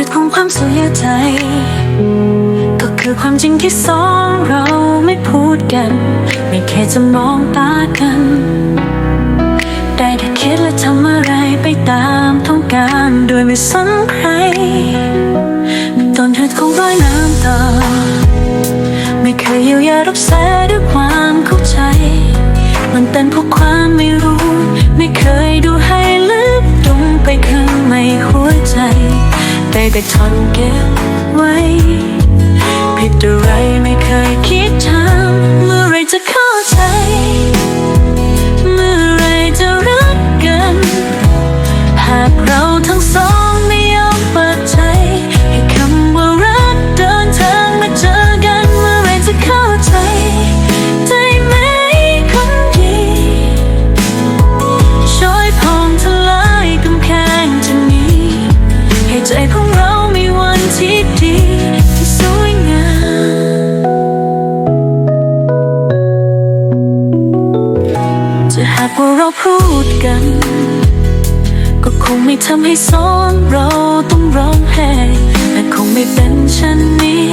ึกของความเสียใจ ก็คือความจริงที่สองเราไม่พูดกัน ไม่แค่จะมองตากัน ได้แต่คิดและทำอะไรไปตามต้องการโดยไม่สนใครต้นเหตุของรอยน้ำตาไม่เคยเยียวยารักษาด้วยความเข้าใจ มันเป็นเพราะความไม่รู้ ไม่เคยดูให้ลึกลงไปข้างในหัวใจ แต่แต่ทนเก็บไว้ ผิดอะไรไม่เคยคิดทำเมื่อไรจะเข้าใจ เมื่อไรจะรักกัน หากเราทั้งสอง จะหากว่าเราพูดกัน ก็คงไม่ทำให้สองเราต้องร้องไห้และคงไม่เป็นเช่นนี้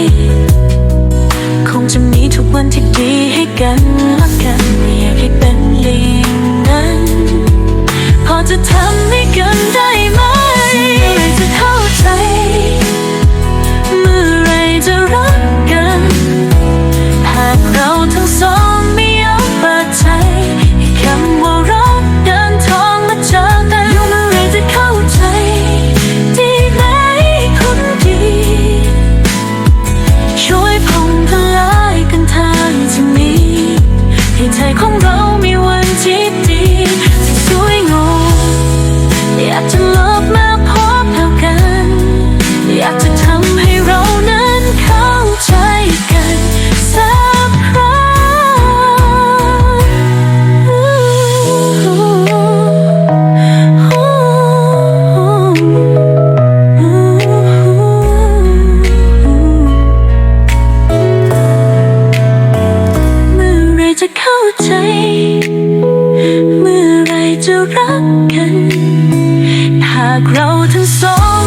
คงจะมีทุกวันที่ดีให้กันและกันอยากให้เป็นอย่างนั้น พอจะทำ ยของเรามีวันที่ดีสวยงามอยากจะลอง growth and soul.